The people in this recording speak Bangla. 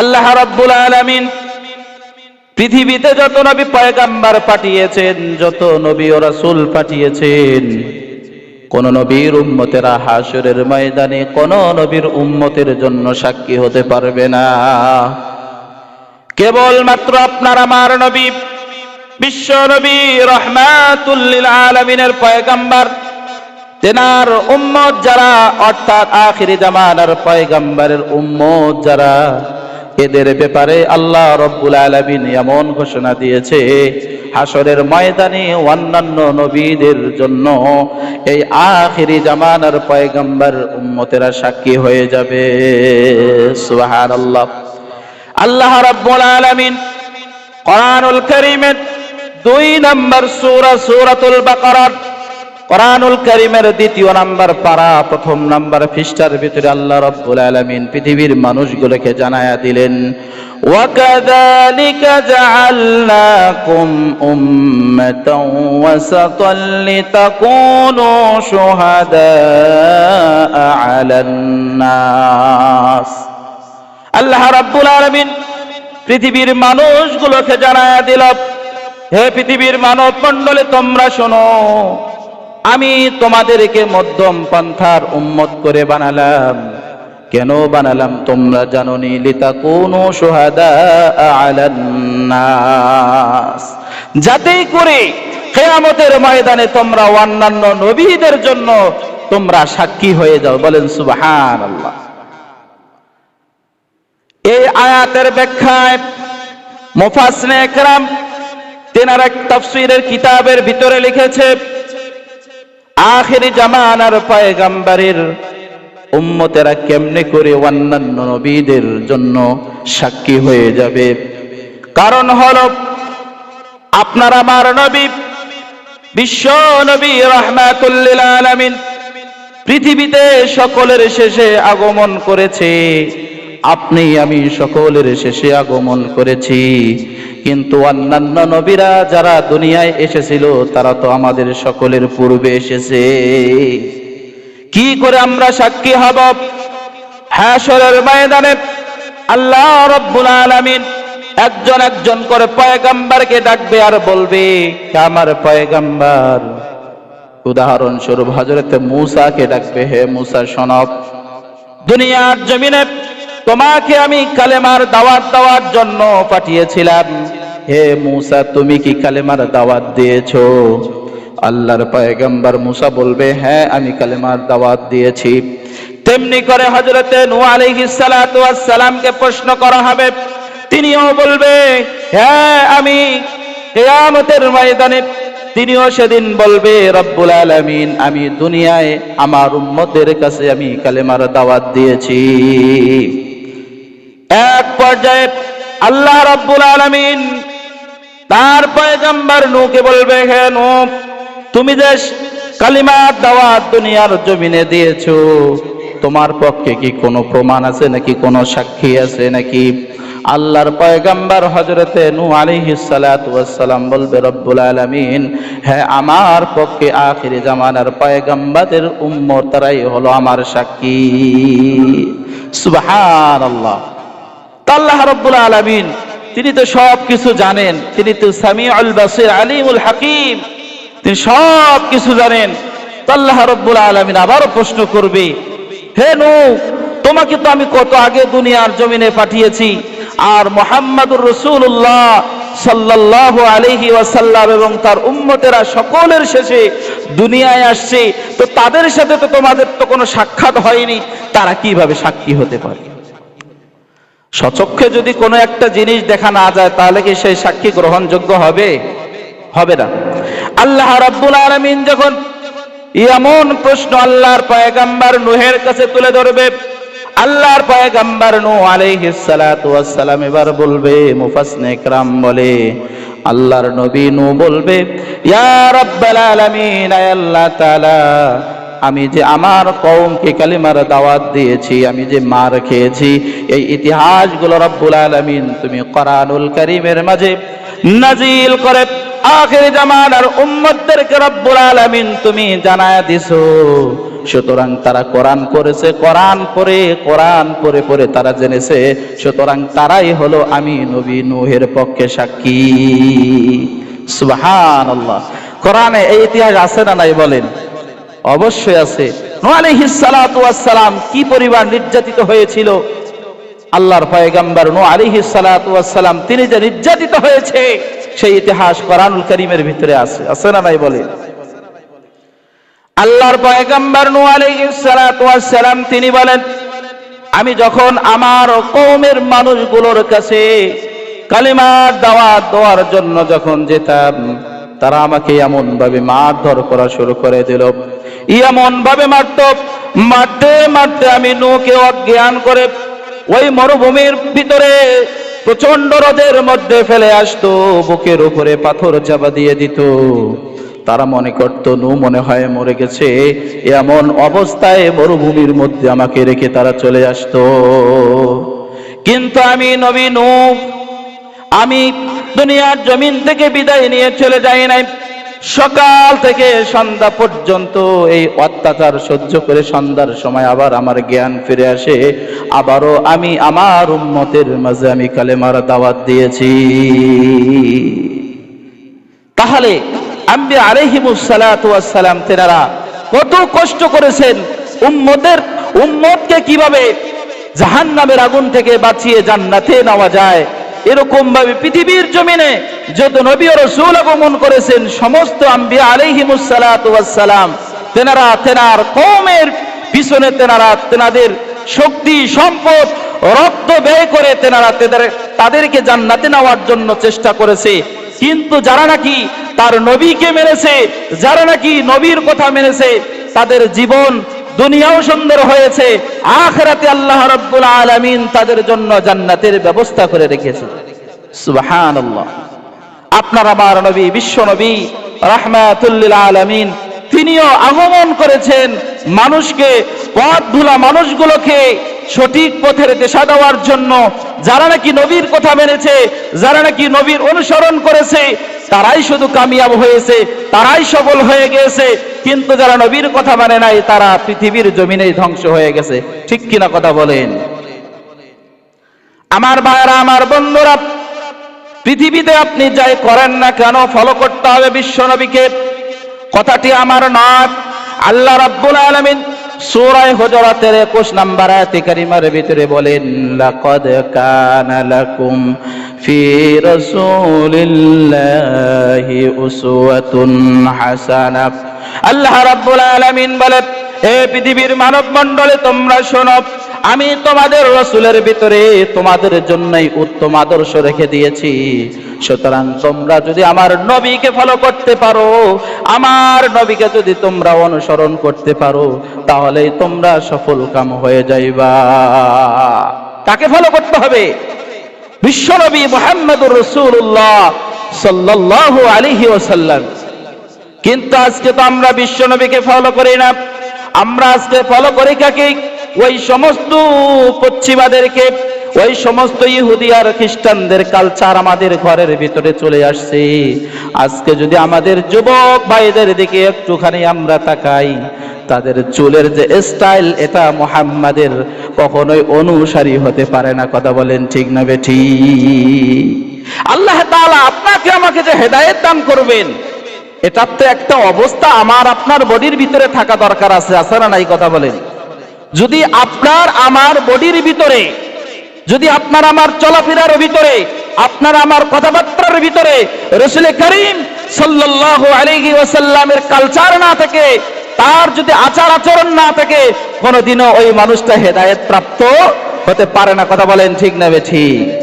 আল্লাহ রাব্বুল আলামিন পৃথিবীতে যত নবী পয়গাম্বার পাঠিয়েছেন, যত নবী ও রাসূল পাঠিয়েছেন, কোন নবীর উম্মতেরা হাসরের ময়দানে, কোন নবীর উম্মতের জন্য সাক্ষী হতে পারবে না। কেবলমাত্র আপনার আমার নবী, বিশ্ব নবী রহমাতুল্লিল আলমিনের পয়গাম্বার, তেনার উম্মত যারা, অর্থাৎ আখিরি জামানার পয়গাম্বারের উম্মত যারা এদের ব্যাপারে আল্লাহ রব্বুল আলামিন এমন ঘোষণা দিয়েছে হাসরের ময়দানে অন্যান্য নবীদের জন্য এই আখিরি জামানার পয়গম্বর উম্মতেরা সাক্ষী হয়ে যাবে। সুবহানাল্লাহ। আল্লাহ রাব্বুল আলামিন কোরআনুল কারীমের দুই নম্বর সূরা, সূরাতুল বাকারার কোরআনুল কারীমের দ্বিতীয় নাম্বার পারা প্রথম নাম্বার পৃষ্ঠার ভিতরে আল্লাহ রাব্বুল আলামিন পৃথিবীর মানুষগুলোকে জানায়া দিলেন وكذلك جعلناكم أمة وسطا لتكونوا شهداء على الناس আল্লাহ রাব্বুল আলামিন পৃথিবীর মানুষগুলোকে জানায়া দিল হে পৃথিবীর মানব মণ্ডলে তোমরা শোনো আমি তোমাদেরকে মধ্যম পন্থার উম্মত করে বানালাম। কেন বানালাম তোমরা জানোনি? লিতা কোন যাতেই করে কেয়ামতের ময়দানে তোমরা অন্যান্য নবীদের জন্য তোমরা সাক্ষী হয়ে যাও। বলেন সুবহান আল্লাহ এই আয়াতের ব্যাখ্যায় মুফাসনে একরাম তেনার এক তাফসীরের কিতাবের ভিতরে লিখেছে আখেরি জামানার পয়গাম্বারের উম্মতেরা কেমনে করে অন্যান্য নবীদের জন্য সাক্ষী হয়ে যাবে? কারণ হলো, আপনার আমার নবী, বিশ্ব নবী রহমাতুল্লিল পৃথিবীতে সকলের শেষে আগমন করেছে। আপনি আমি সকলের শেষে আগমন করেছি। কিন্তু অন্যান্য নবীরা যারা দুনিয়ায় এসেছিল, তারা তো আমাদের সকলের পূর্বে এসেছে। কি করে আমরা সাক্ষী হব? হাসরের ময়দানে আল্লাহ রব্বুল আলামিন একজন একজন করে পয়গাম্বারকে ডাকবে আর বলবে আমার পয়গাম্বার, উদাহরণস্বরূপ হজরতে মূসাকে ডাকবে, হে মূসা সনব দুনিয়ার জমিনে তোমাকে আমি কালেমার দাওয়াত দেওয়ার জন্য পাঠিয়েছিলাম। হে মূসা, তুমি কি কালেমার দাওয়াত দিয়েছ? আল্লাহর পয়গম্বর মূসা বলবে হ্যাঁ আমি কালেমার দাওয়াত দিয়েছি। তেমনি করে হজরতে নূহ আলাইহিস সালামকে প্রশ্ন করা হবে। তিনিও বলবে হ্যাঁ আমি কিয়ামতের ময়দানে, তিনিও সেদিন বলবে, রব্বুল আলামিন, আমি দুনিয়ায় আমার উম্মতের কাছে আমি কালেমার দাওয়াত দিয়েছি। এক পর্যায়ে আল্লাহ রব্বুল আলামিন তার পয়গম্বর নূকে বলবে, হে নূ তুমি যে কালিমার দাওয়াত দুনিয়ার জমিনে দিয়েছ, তোমার পক্ষে কি কোনো প্রমাণ আছে নাকি, কোনো সাক্ষী আছে নাকি? আল্লাহর পয়গম্বর হজরতে নু আলাইহিস সালাতু ওয়াস সালাম বলবে, রব্বুল আলামিন হ্যাঁ আমার পক্ষে আখিরি জামানার পয়গম্বরের উম্মত তারাই হলো আমার সাক্ষী। তা আল্লাহ রব্বুল আলামিন তিনি তো সব কিছু জানেন। তিনি তো সামি সামিউল বাসির আলিমুল হাকিম। তিনি সব কিছু জানেন আল্লাহ রব্বুল আলামিন আবারও প্রশ্ন করবে, হে নূ তোমাকে তো আমি কত আগে দুনিয়ার জমিনে পাঠিয়েছি। আর মোহাম্মদুর রসুল্লাহ সাল্লাল্লাহু আলাইহি ওয়াসাল্লাম এবং তার উম্মতেরা সকলের শেষে দুনিয়ায় আসছে। তো তাদের সাথে তো তোমাদের তো কোনো সাক্ষাৎ হয়নি। তারা কীভাবে সাক্ষী হতে পারে? সচক্ষে যদি কোনো একটা জিনিস দেখা না যায় তাহলে কি সেই সাক্ষী গ্রহণযোগ্য হবে হবে না আল্লাহ রাব্বুল আলামিন যখন এমন প্রশ্ন আল্লাহর পয়গাম্বার নুহের কাছে তুলে ধরবে আল্লাহর পয়গাম্বার নূহ আলাইহিস সালাতু ওয়াস সালাম এবার বলবে মুফাসসিনে کرام বলে আল্লাহর নবী নূহ বলবে ইয়া রাব্বাল আলামিন আয় আল্লাহ তাআলা আমি যে আমার কওমকে কালিমার দাওয়াত দিয়েছি, আমি যে মার খেয়েছি, এই ইতিহাসগুলো রব্বুল আলামিন তুমি কোরআনুল করিমের মাঝে নাজিল করে আখির জামানার উম্মতদেরকে রব্বুল আলামিন তুমি জানায়া দিছো। সুতরাং তারা কোরআন করেছে, কোরআন করে কোরআন পরে পরে তারা জেনেছে। সুতরাং তারাই হলো আমি নবী নূহের পক্ষে সাক্ষী। সুবহানাল্লাহ। কোরআনে এই ইতিহাস আছে না নাই বলেন? অবশ্যই আছে। কি পরিবার নির্যাতিত হয়েছিল? আল্লাহর পয়গাম্বর নূহ আলাইহিস সালাতু সালাম তিনি যে নির্যাতিত হয়েছে, সেই ইতিহাস কোরআনুল করিমের ভিতরে আছে। আছে না নাই বলেন আল্লাহর পয়গাম্বর নূহ আলাইহিস সালাতু সালাম তিনি বলেন, আমি যখন আমার কওমের মানুষগুলোর কাছে কালিমার দাওয়াত দেওয়ার জন্য যখন যেতাম, তারা আমাকে এমন ভাবে মারধর করা শুরু করে দিল। এমন ভাবে মারত, মারতে মারতে আমি নৌকে অজ্ঞান করে ওই মরুভূমির ভিতরে প্রচণ্ড রোদের মধ্যে ফেলে আসতো, বুকের উপরে পাথর চাপা দিয়ে দিত। তারা মনে করত নু মনে হয় মরে গেছে। এমন অবস্থায় মরুভূমির মধ্যে আমাকে রেখে তারা চলে আসতো। কিন্তু আমি নবী নূহ, আমি দুনিয়ার জমিন থেকে বিদায় নিয়ে চলে যাই নাই। সকাল থেকে সন্ধ্যা পর্যন্ত এই অত্যাচার সহ্য করে সন্ধ্যার সময় আবার আমার জ্ঞান ফিরে আসে। আবারও আমি আমার উম্মতের মাঝে আমি কালেমার দাওয়াত দিয়েছি। তাহলে আম্বি আলহিমুসালাম তেনারা কত কষ্ট করেছেন উম্মতের উম্মতকে কীভাবে জাহান্নামের আগুন থেকে বাঁচিয়ে জান্নাতে নেওয়া যায় এরকম ভাবে পৃথিবীর জমিনে যত নবী রসুল আগমন করেছেন, সমস্ত আম্বিয়া আলাইহিমুসালাম তেনারা তেনার কমের পিছনে তেনারা তেনাদের শক্তি, সম্পদ, রক্ত ব্যয় করে তেনারা তেদের, তাদেরকে জান্নাতে নেওয়ার জন্য চেষ্টা করেছে। কিন্তু যারা নাকি তার নবীকে মেনেছে যারা নাকি নবীর কথা মেনেছে তাদের জীবন দুনিয়াও সুন্দর হয়েছে, আখরাতে আল্লাহ রাব্বুল আলামিন তাদের জন্য জান্নাতের ব্যবস্থা করে রেখেছে। সুবহানাল্লাহ। আপনার আমার নবী, বিশ্ব নবী, রাহমাতুল্লিল আলামিন, তিনিও আগমন করেছেন মানুষকে পথ ধুলা মানুষগুলোকে সঠিক পথের দিশা দেওয়ার জন্য। যারা নাকি নবীর কথা মেনেছে, যারা নাকি নবীর অনুসরণ করেছে, তারাই শুধু কামিয়াব হয়েছে, তারাই সফল হয়ে গেছে। কিন্তু যারা নবীর কথা মানে নাই, তারা পৃথিবীর জমিনেই ধ্বংস হয়ে গেছে। ঠিক কিনা কথা বলেন? আমার ভাইরা আমার বন্ধুরা পৃথিবীতে আপনি যাই করেন না কেন ফলো করতে হবে বিশ্ব নবীকে। কথাটি আমার নয়। আল্লাহ রাব্বুল আলামিন সূরায়ে হুজুরাতের 21 নম্বর আয়াতে কারিমার ভিতরে বলেন, লাকাদ কানা লাকুম ফি রাসূলিল্লাহি উসওয়াতুন হাসানা। আল্লাহ রাব্বুল আলামিন বলেন হে পৃথিবীর মানব মণ্ডলে তোমরা শোনো আমি তোমাদের রসুলের ভিতরে তোমাদের জন্যই উত্তম আদর্শ রেখে দিয়েছি। সুতরাং তোমরা যদি আমার নবীকে ফলো করতে পারো, আমার নবীকে যদি তোমরা অনুসরণ করতে পারো তাহলে তোমরা সফল কাম হয়ে যাইবা। তাকে ফলো করতে হবে? বিশ্বনবী মোহাম্মদুর রসুল্লাহ সাল্লাল্লাহু আলাইহি ওয়াসাল্লাম। কিন্তু আজকে তো আমরা বিশ্বনবীকে ফলো করি না। আমরা আজকে ফলো করি কাকে? ওই সমস্ত পশ্চিমাদেরকে, ওই সমস্ত ইহুদি আর খ্রিস্টানদের কালচার আমাদের ঘরের ভিতরে চলে আসছে। আজকে যদি আমাদের যুবক ভাইদের দিকে একটুখানি আমরা তাকাই, তাদের চুলের যে স্টাইল এটা মোহাম্মদের কখনোই অনুসারী হতে পারে না, কথা বলেন ঠিক না বেঠি? আল্লাহ তাআলা আপনাকে আমাকে যে হেদায়েত দান করবেন, এটার তো একটা অবস্থা আমার, আপনার বডির ভিতরে থাকা দরকার আছে আছে না নাই, কথা বলেন? যদি আপনার আমার বডির ভিতরে, যদি আপনার আমার চলাফেরার ভিতরে, আপনার আমার কথাবার্তার ভিতরে রসুল করিম সাল্লাল্লাহু আলাইহি ওয়াসাল্লামের কালচার না থাকে, তার যদি আচার আচরণ না থাকে, কোনোদিনও ওই মানুষটা হেদায়ত প্রাপ্ত হতে পারে না। কথা বলেন ঠিক না বে ঠিক?